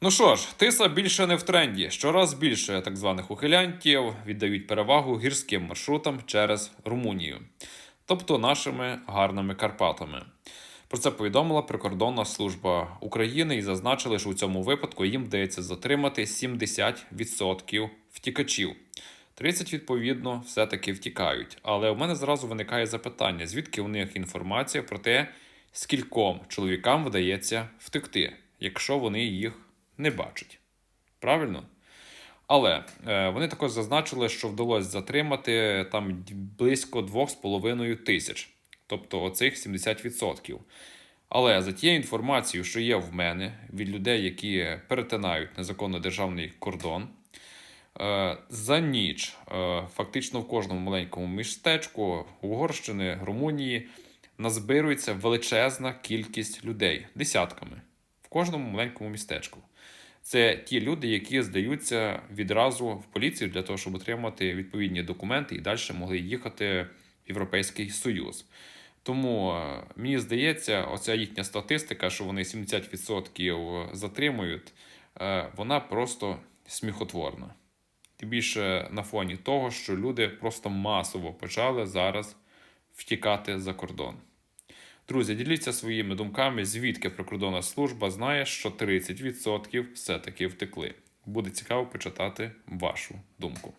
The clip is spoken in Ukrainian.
Ну що ж, тиса більше не в тренді. Щораз більше так званих ухилянтів віддають перевагу гірським маршрутам через Румунію, тобто нашими гарними Карпатами. Про це повідомила прикордонна служба України і зазначили, що у цьому випадку їм вдається затримати 70% втікачів. 30 відповідно все-таки втікають. Але у мене зразу виникає запитання: звідки у них інформація про те, скільком чоловікам вдається втекти, якщо вони їх не бачать. Правильно? Але е, вони також зазначили, що вдалося затримати там близько 2,5 тисяч, тобто оцих 70%. Але за тією інформацією, що є в мене від людей, які перетинають незаконно державний кордон, е, за ніч е, фактично в кожному маленькому містечку Угорщини, Румунії назбирується величезна кількість людей десятками кожному маленькому містечку. Це ті люди, які здаються відразу в поліцію для того, щоб отримати відповідні документи і далі могли їхати в Європейський Союз. Тому е, мені здається, оця їхня статистика, що вони 70% затримують, е, вона просто сміхотворна. Тим більше на фоні того, що люди просто масово почали зараз втікати за кордон. Друзі, діліться своїми думками, звідки прикордонна служба знає, що 30% все-таки втекли. Буде цікаво почитати вашу думку.